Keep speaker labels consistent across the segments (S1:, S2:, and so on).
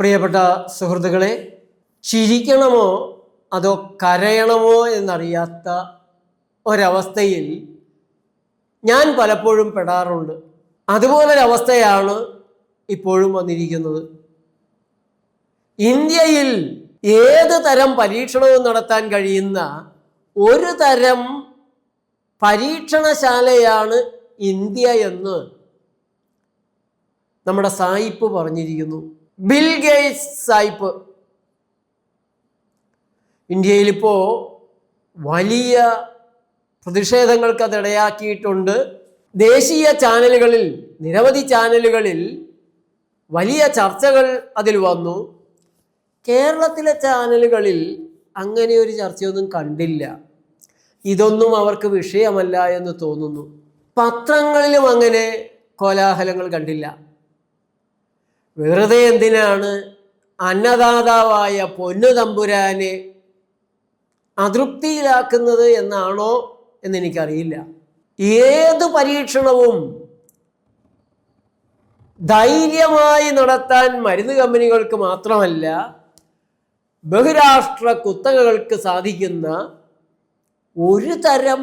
S1: പ്രിയപ്പെട്ട സുഹൃത്തുക്കളെ ചിരിക്കണമോ അതോ കരയണമോ എന്നറിയാത്ത ഒരവസ്ഥയിൽ ഞാൻ പലപ്പോഴും പെടാറുണ്ട്. അതുപോലൊരവസ്ഥയാണ് ഇപ്പോഴും വന്നിരിക്കുന്നത്. ഇന്ത്യയിൽ ഏത് തരം പരീക്ഷണവും നടത്താൻ കഴിയുന്ന ഒരു തരം പരീക്ഷണശാലയാണ് ഇന്ത്യ എന്ന് നമ്മുടെ സായിപ്പ് പറഞ്ഞിരിക്കുന്നു. ബിൽ ഗേറ്റ്സ് സായിപ്പ് ഇന്ത്യയിലിപ്പോൾ വലിയ പ്രതിഷേധങ്ങൾക്ക് അത് ഇടയാക്കിയിട്ടുണ്ട് ദേശീയ ചാനലുകളിൽ നിരവധി ചാനലുകളിൽ വലിയ ചർച്ചകൾ അതിൽ വന്നു. കേരളത്തിലെ ചാനലുകളിൽ അങ്ങനെ ഒരു ചർച്ചയൊന്നും കണ്ടില്ല. ഇതൊന്നും അവർക്ക് വിഷയമല്ല എന്ന് തോന്നുന്നു. പത്രങ്ങളിലും അങ്ങനെ കോലാഹലങ്ങൾ കണ്ടില്ല. വെറുതെ എന്തിനാണ് അന്നദാതാവായ പൊന്നു തമ്പുരാനെ അതൃപ്തിയിലാക്കുന്നത് എന്നാണോ എന്നെനിക്കറിയില്ല. ഏത് പരീക്ഷണവും ധൈര്യമായി നടത്താൻ മരുന്ന് കമ്പനികൾക്ക് മാത്രമല്ല ബഹുരാഷ്ട്ര കുത്തകകൾക്ക് സാധിക്കുന്ന ഒരു തരം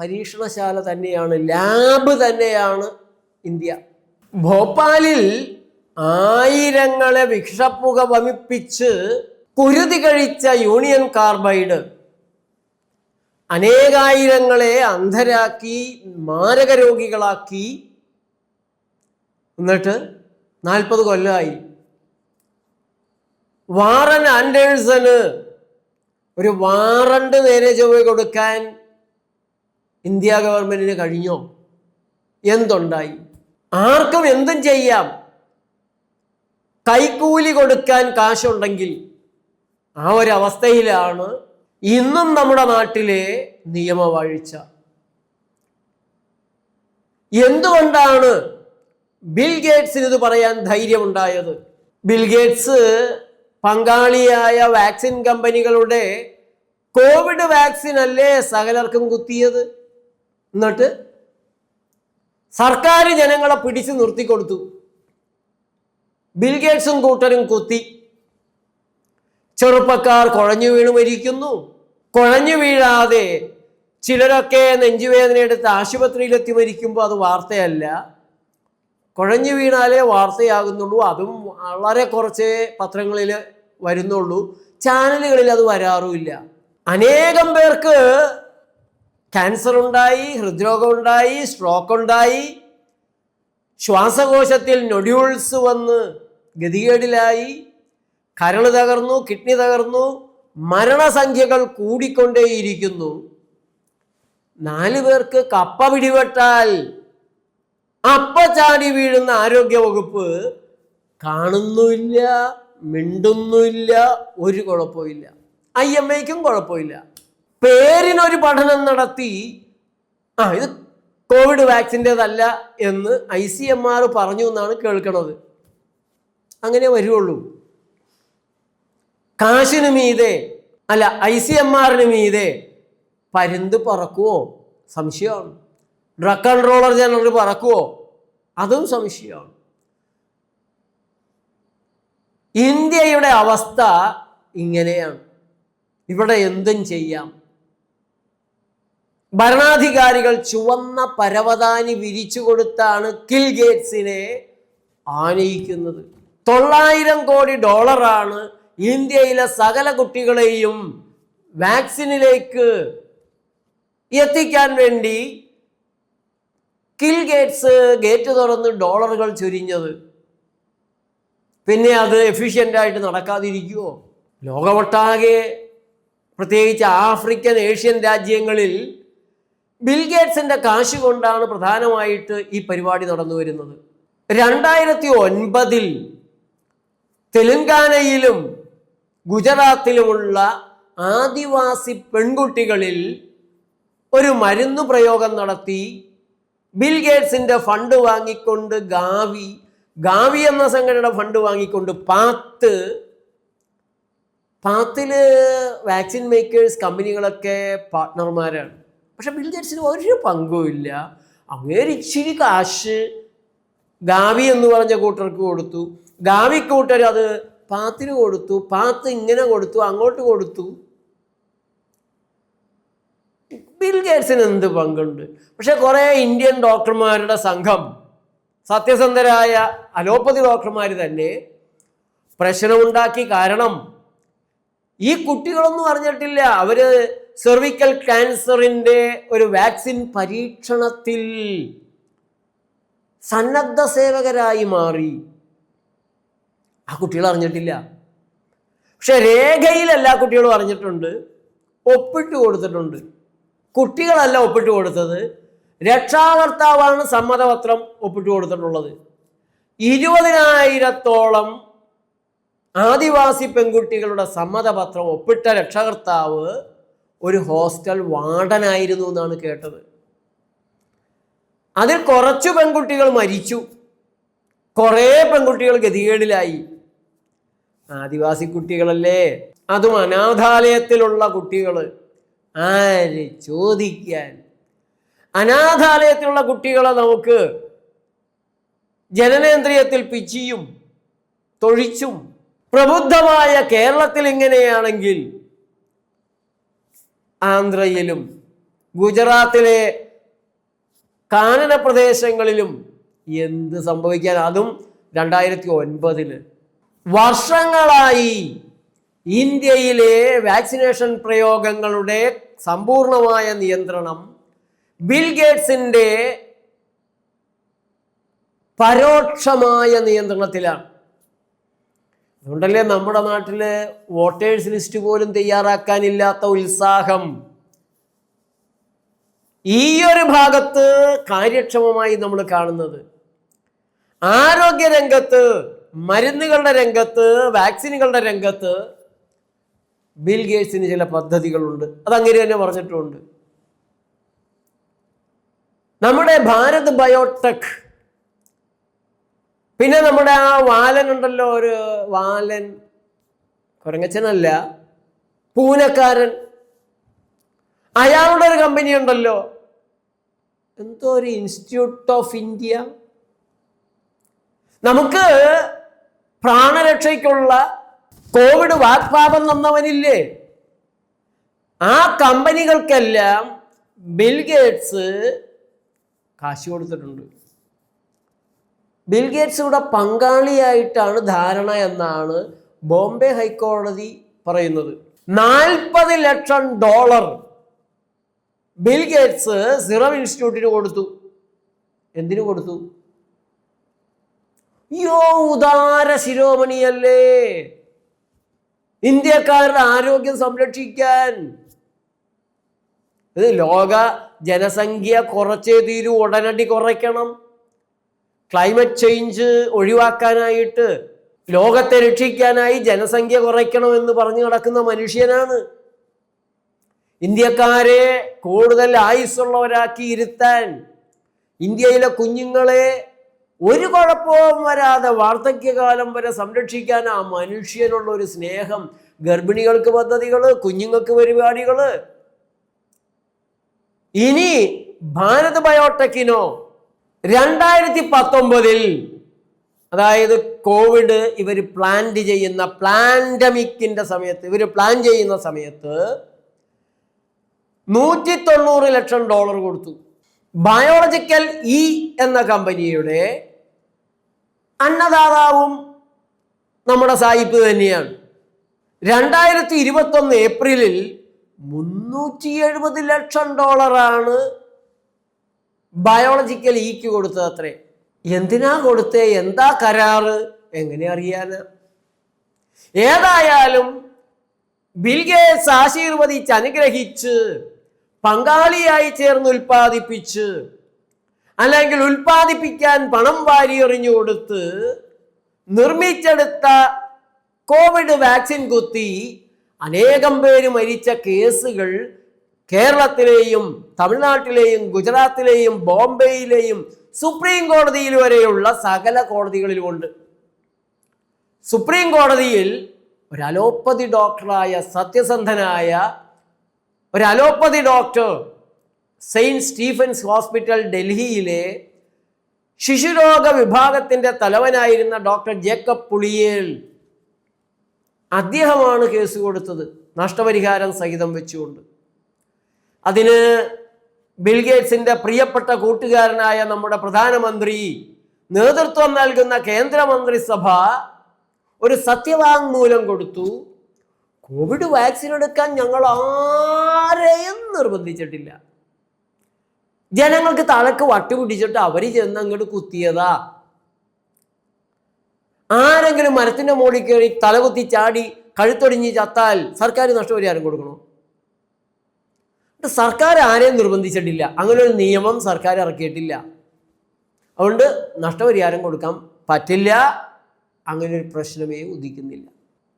S1: പരീക്ഷണശാല തന്നെയാണ് ലാബ് തന്നെയാണ് ഇന്ത്യ. ഭോപ്പാലിൽ ആയിരങ്ങളെ വിഷപ്പുക വമിപ്പിച്ച് കുരുതി കഴിച്ച യൂണിയൻ കാർബൈഡ് അനേകായിരങ്ങളെ അന്ധരാക്കി മാരക രോഗികളാക്കി എന്നിട്ട് നാൽപ്പത് കൊല്ലമായി വാറൻ ആൻഡേഴ്സന് ഒരു വാറണ്ട് നേരെ ചൊവ്വ കൊടുക്കാൻ ഇന്ത്യ ഗവൺമെന്റിന് കഴിഞ്ഞോ? എന്തുണ്ടായി? ആർക്കും എന്തും ചെയ്യാം. കൈക്കൂലി കൊടുക്കാൻ കാശുണ്ടെങ്കിൽ ആ ഒരവസ്ഥയിലാണ് ഇന്നും നമ്മുടെ നാട്ടിലെ നിയമവാഴ്ച. എന്തുകൊണ്ടാണ് ബിൽ ഗേറ്റ്സിന് ഇത് പറയാൻ ധൈര്യമുണ്ടായത്? ബിൽ ഗേറ്റ്സ് പങ്കാളിയായ വാക്സിൻ കമ്പനികളുടെ കോവിഡ് വാക്സിൻ അല്ലേ സകലർക്കും കുത്തിയത്? എന്നിട്ട് സർക്കാർ ജനങ്ങളെ പിടിച്ചു നിർത്തിക്കൊടുത്തു. ബിൽ ഗേറ്റ്സും കൂട്ടരും കുത്തി. ചെറുപ്പക്കാർ കുഴഞ്ഞു വീണു മരിക്കുന്നു. കുഴഞ്ഞു വീഴാതെ ചിലരൊക്കെ നെഞ്ചുവേദന എടുത്ത് ആശുപത്രിയിലെത്തി മരിക്കുമ്പോൾ അത് വാർത്തയല്ല. കുഴഞ്ഞു വീണാലേ വാർത്തയാകുന്നുള്ളൂ. അതും വളരെ കുറച്ച് പത്രങ്ങളിൽ വരുന്നുള്ളൂ. ചാനലുകളിൽ അത് വരാറുമില്ല. അനേകം പേർക്ക് ക്യാൻസർ ഉണ്ടായി ഹൃദ്രോഗം ഉണ്ടായി സ്ട്രോക്ക് ഉണ്ടായി ശ്വാസകോശത്തിൽ നൊഡ്യൂൾസ് വന്ന് ഗതികേടിലായി കരൾ തകർന്നു കിഡ്നി തകർന്നു മരണസംഖ്യകൾ കൂടിക്കൊണ്ടേയിരിക്കുന്നു. നാലു പേർക്ക് കപ്പ പിടിപെട്ടാൽ അപ്പ ചാടി വീഴുന്ന ആരോഗ്യ വകുപ്പ് കാണുന്നുമില്ല മിണ്ടുന്നുമില്ല ഒരു കുഴപ്പമില്ല ഐ എം ഐക്കും കുഴപ്പമില്ല പേരിനൊരു പഠനം നടത്തി ആ ഇത് കോവിഡ് വാക്സിന്റെതല്ല എന്ന് ഐ സി എം ആർ പറഞ്ഞു എന്നാണ് കേൾക്കണത്. അങ്ങനെ വരുള്ളൂ കാശിന് മീതെ അല്ല ഐ സി എം ആറിന് മീതെ പരുന്ത് പറക്കുവോ? സംശയമാണ്. ഡ്രഗ് കൺട്രോളർ ജനറൽ പറക്കുവോ? അതും സംശയമാണ്. ഇന്ത്യയുടെ അവസ്ഥ ഇങ്ങനെയാണ്. ഇവിടെ എന്തും ചെയ്യാം. ഭരണാധികാരികൾ ചുവന്ന പരവതാനി വിരിച്ചു കൊടുത്താണ് കിൽ ഗേറ്റ്സിനെ ആനയിക്കുന്നത്. തൊള്ളായിരം കോടി ഡോളറാണ് ഇന്ത്യയിലെ സകല കുട്ടികളെയും വാക്സിനിലേക്ക് എത്തിക്കാൻ വേണ്ടി കിൽ ഗേറ്റ്സ് ഗേറ്റ് തുറന്ന് ഡോളറുകൾ ചൊരിഞ്ഞത്. പിന്നെ അത് എഫിഷ്യന്റ് ആയിട്ട് നടക്കാതിരിക്കുമോ ലോകമൊട്ടാകെ പ്രത്യേകിച്ച് ആഫ്രിക്കൻ ഏഷ്യൻ രാജ്യങ്ങളിൽ ബിൽ ഗേറ്റ്സിന്റെ കാശ് കൊണ്ടാണ് പ്രധാനമായിട്ട് ഈ പരിപാടി നടന്നു വരുന്നത് രണ്ടായിരത്തി ഒൻപതിൽ തെലങ്കാനയിലും ഗുജറാത്തിലുമുള്ള ആദിവാസി പെൺകുട്ടികളിൽ ഒരു മരുന്ന് പ്രയോഗം നടത്തി. ബിൽ ഗേറ്റ്സിന്റെ ഫണ്ട് വാങ്ങിക്കൊണ്ട് ഗാവി ഗാവി എന്ന സംഘടന ഫണ്ട് വാങ്ങിക്കൊണ്ട് പാത്ത് പാത്തിൽ വാക്സിൻ മേക്കേഴ്സ് കമ്പനികളൊക്കെ പാർട്ട്ണർമാരാണ്. പക്ഷെ ബിൽ ഗേറ്റ്സിന് ഒരു പങ്കുമില്ല അങ്ങേര് ഇച്ചിരി കാശ് ഗാവി എന്ന് പറഞ്ഞ കൂട്ടർക്ക് കൊടുത്തു. ഗാവി കൂട്ടർ അത് പാത്തിന് കൊടുത്തു പാത്ത് ഇങ്ങനെ കൊടുത്തു അങ്ങോട്ട് കൊടുത്തു. ബിൽ ഗേറ്റ്സിന് എന്ത് പങ്കുണ്ട്? പക്ഷെ കുറേ ഇന്ത്യൻ ഡോക്ടർമാരുടെ സംഘം സത്യസന്ധരായ അലോപ്പതി ഡോക്ടർമാർ തന്നെ പ്രശ്നമുണ്ടാക്കി. കാരണം ഈ കുട്ടികളൊന്നും അറിഞ്ഞിട്ടില്ല. അവർ സെർവിക്കൽ ക്യാൻസറിന്റെ ഒരു വാക്സിൻ പരീക്ഷണത്തിൽ സന്നദ്ധ സേവകരായി മാറി. ആ കുട്ടികൾ അറിഞ്ഞിട്ടില്ല. പക്ഷെ രേഖയിൽ എല്ലാ കുട്ടികളും അറിഞ്ഞിട്ടുണ്ട്. ഒപ്പിട്ട് കൊടുത്തിട്ടുണ്ട്. കുട്ടികളല്ല ഒപ്പിട്ട് കൊടുത്തത്. രക്ഷാകർത്താവാണ് സമ്മതപത്രം ഒപ്പിട്ട് കൊടുത്തിട്ടുള്ളത്. ഇരുപതിനായിരത്തോളം ആദിവാസി പെൺകുട്ടികളുടെ സമ്മതപത്രം ഒപ്പിട്ട രക്ഷകർത്താവ് ഒരു ഹോസ്റ്റൽ വാർഡനായിരുന്നു എന്നാണ് കേട്ടത്. അതിൽ കുറച്ചു പെൺകുട്ടികൾ മരിച്ചു. കുറേ പെൺകുട്ടികൾ ഗതികേടിലായി. ആദിവാസി കുട്ടികളല്ലേ? അതും അനാഥാലയത്തിലുള്ള കുട്ടികൾ ആര് ചോദിക്കാൻ? അനാഥാലയത്തിലുള്ള കുട്ടികളെ നമുക്ക് ജനനേന്ദ്രിയത്തിൽ പിച്ചിയും തൊഴിച്ചും പ്രബുദ്ധമായ കേരളത്തിൽ ഇങ്ങനെയാണെങ്കിൽ ആന്ധ്രയിലും ഗുജറാത്തിലെ കാനന പ്രദേശങ്ങളിലും എന്ത് സംഭവിക്കാൻ? അതും രണ്ടായിരത്തി ഒൻപതിൽ. വർഷങ്ങളായി ഇന്ത്യയിലെ വാക്സിനേഷൻ പ്രയോഗങ്ങളുടെ സമ്പൂർണമായ നിയന്ത്രണം ബിൽ ഗേറ്റ്സിന്റെ പരോക്ഷമായ നിയന്ത്രണത്തിലാണ്. അതുകൊണ്ടല്ലേ നമ്മുടെ നാട്ടിൽ വോട്ടേഴ്സ് ലിസ്റ്റ് പോലും തയ്യാറാക്കാനില്ലാത്ത ഉത്സാഹം. ഈ ഒരു ഭാഗത്ത് കാര്യക്ഷമമായി നമ്മൾ കാണുന്നത്. ആരോഗ്യ രംഗത്ത് മരുന്നുകളുടെ രംഗത്ത് വാക്സിനുകളുടെ രംഗത്ത് ബിൽ ഗേറ്റ്സിന് ചില പദ്ധതികളുണ്ട്. അതങ്ങനെ തന്നെ പറഞ്ഞിട്ടുണ്ട്. നമ്മുടെ ഭാരത് ബയോടെക്. പിന്നെ നമ്മുടെ ആ വാലൻ ഉണ്ടല്ലോ ഒരു വാലൻ കുരങ്ങച്ചനല്ല പൂനക്കാരൻ. അയാളുടെ ഒരു കമ്പനി ഉണ്ടല്ലോ. എന്തോ ഒരു ഇൻസ്റ്റിറ്റ്യൂട്ട് ഓഫ് ഇന്ത്യ നമുക്ക് പ്രാണരക്ഷയ്ക്കുള്ള കോവിഡ് വാഗ്പാപം തന്നവനില്ലേ? ആ കമ്പനികൾക്കെല്ലാം ബിൽഗേറ്റ്സ് കാശ് കൊടുത്തിട്ടുണ്ട്. ബിൽഗേറ്റ്സ് ഇവിടെ പങ്കാളിയായിട്ടാണ് ധാരണ എന്നാണ് ബോംബെ ഹൈക്കോടതി പറയുന്നത്. നാൽപ്പത് ലക്ഷം ഡോളർ ബിൽഗേറ്റ്സ് സിറം ഇൻസ്റ്റിറ്റ്യൂട്ടിന് കൊടുത്തു. എന്തിനു കൊടുത്തു? യോ ഉദാര ശിരോമണിയല്ലേ? ഇന്ത്യക്കാരുടെ ആരോഗ്യം സംരക്ഷിക്കാൻ. ഇത് ലോക ജനസംഖ്യ കുറച്ചേ തീരൂ ഉടനടി കുറയ്ക്കണം. ക്ലൈമറ്റ് ചേഞ്ച് ഒഴിവാക്കാനായിട്ട് ലോകത്തെ രക്ഷിക്കാനായി ജനസംഖ്യ കുറയ്ക്കണം എന്ന് പറഞ്ഞു നടക്കുന്ന മനുഷ്യനാണ്. ഇന്ത്യക്കാരെ കൂടുതൽ ആയുസ്സുള്ളവരാക്കി ഇരുത്താൻ ഇന്ത്യയിലെ കുഞ്ഞുങ്ങളെ ഒരു കുഴപ്പവും വരാതെ വാർദ്ധക്യകാലം വരെ സംരക്ഷിക്കാൻ ആ മനുഷ്യനുള്ള ഒരു സ്നേഹം ഗർഭിണികൾക്ക് പദ്ധതികൾ കുഞ്ഞുങ്ങൾക്ക് പരിപാടികൾ ഇനി ഭാരത് ബയോടെക്കിനോ രണ്ടായിരത്തി പത്തൊമ്പതിൽ അതായത് കോവിഡ് ഇവർ പ്ലാന്റ് ചെയ്യുന്ന പ്ലാൻഡമിക്കിന്റെ സമയത്ത് ഇവർ പ്ലാൻ ചെയ്യുന്ന സമയത്ത് നൂറ്റി തൊണ്ണൂറ് ലക്ഷം ഡോളർ കൊടുത്തു. ബയോളജിക്കൽ ഇ എന്ന കമ്പനിയുടെ അന്നദാതാവും നമ്മുടെ സായിപ്പ് തന്നെയാണ്. രണ്ടായിരത്തി ഇരുപത്തൊന്ന് ഏപ്രിലിൽ മുന്നൂറ്റി എഴുപത് ലക്ഷം ഡോളറാണ് ബയോളജിക്കൽ ഇക്ക് കൊടുത്തത് അത്രേ. എന്തിനാ കൊടുത്തേ? എന്താ കരാറ്? എങ്ങനെ അറിയാന്? ഏതായാലും ബിൽഗേസ് ആശീർവദിച്ച് അനുഗ്രഹിച്ച് പങ്കാളിയായി ചേർന്ന് ഉൽപ്പാദിപ്പിച്ച് അല്ലെങ്കിൽ ഉൽപ്പാദിപ്പിക്കാൻ പണം വാരി എറിഞ്ഞു കൊടുത്ത് നിർമ്മിച്ചെടുത്ത കോവിഡ് വാക്സിൻ കുത്തി അനേകം പേര് മരിച്ച കേസുകൾ കേരളത്തിലെയും തമിഴ്നാട്ടിലെയും ഗുജറാത്തിലെയും ബോംബെയിലെയും സുപ്രീം കോടതിയിൽ വരെയുള്ള സകല കോടതികളിലുമുണ്ട്. സുപ്രീം കോടതിയിൽ ഒരു അലോപ്പതി ഡോക്ടറായ സത്യസന്ധനായ ഒരു allopathy doctor Saint Stephen's hospital ഡൽഹിയിലെ ശിശുരോഗ വിഭാഗത്തിന്റെ തലവനായിരുന്ന ഡോക്ടർ ജേക്കബ് പുളിയേൽ അദ്ദേഹമാണ് കേസ് കൊടുത്തത്. നഷ്ടപരിഹാരം സഹിതം വെച്ചുകൊണ്ട്. അതിന് ബിൽഗേറ്റ്സിന്റെ പ്രിയപ്പെട്ട കൂട്ടുകാരനായ നമ്മുടെ പ്രധാനമന്ത്രി നേതൃത്വം നൽകുന്ന കേന്ദ്രമന്ത്രിസഭ ഒരു സത്യവാങ്മൂലം കൊടുത്തു. കോവിഡ് വാക്സിൻ എടുക്കാൻ ഞങ്ങൾ ആരെയും നിർബന്ധിച്ചിട്ടില്ല. ജനങ്ങൾക്ക് തലക്ക് വട്ടി പിടിച്ചിട്ട് അവർ ചെന്ന് അങ്ങോട്ട് കുത്തിയതാ. ആരെങ്കിലും മരത്തിന്റെ മുകളിൽ കയറി തലകുത്തി ചാടി കഴുത്തൊടിഞ്ഞ് ചത്താൽ സർക്കാർ നഷ്ടപരിഹാരം കൊടുക്കണോ? സർക്കാർ ആരെയും നിർബന്ധിച്ചിട്ടില്ല. അങ്ങനെ ഒരു നിയമം സർക്കാർ ഇറക്കിയിട്ടില്ല. അതുകൊണ്ട് നഷ്ടപരിഹാരം കൊടുക്കാൻ പറ്റില്ല. അങ്ങനെ ഒരു പ്രശ്നമേ ഉദിക്കുന്നില്ല.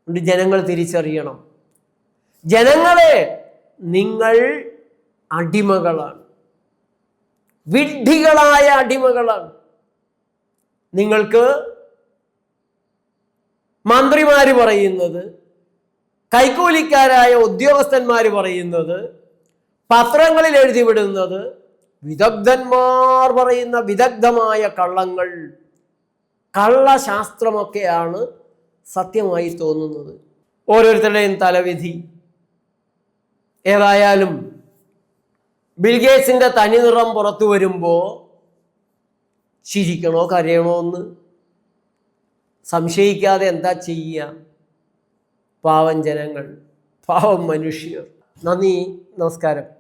S1: അതുകൊണ്ട് ജനങ്ങൾ തിരിച്ചറിയണം. ജനങ്ങളെ നിങ്ങൾ അടിമകളാണ്. വിഡ്ഢികളായ അടിമകളാണ്. നിങ്ങൾക്ക് മന്ത്രിമാർ പറയുന്നത് കൈക്കൂലിക്കാരായ ഉദ്യോഗസ്ഥന്മാർ പറയുന്നത് പത്രങ്ങളിൽ എഴുതിവിടുന്നത് വിദഗ്ധന്മാർ പറയുന്ന വിദഗ്ധമായ കള്ളങ്ങൾ കള്ളശാസ്ത്രമൊക്കെയാണ് സത്യമായി തോന്നുന്നത്. ഓരോരുത്തരുടെയും തലവിധി. ഏതായാലും ബിൽഗേറ്റ്സിന്റെ തനിനിറം പുറത്തു വരുമ്പോൾ ചിരിക്കണോ കരയണോ എന്ന് സംശയിക്കാതെ എന്താ ചെയ്യുക? പാവം ജനങ്ങൾ പാവം മനുഷ്യർ. നന്ദി നമസ്കാരം.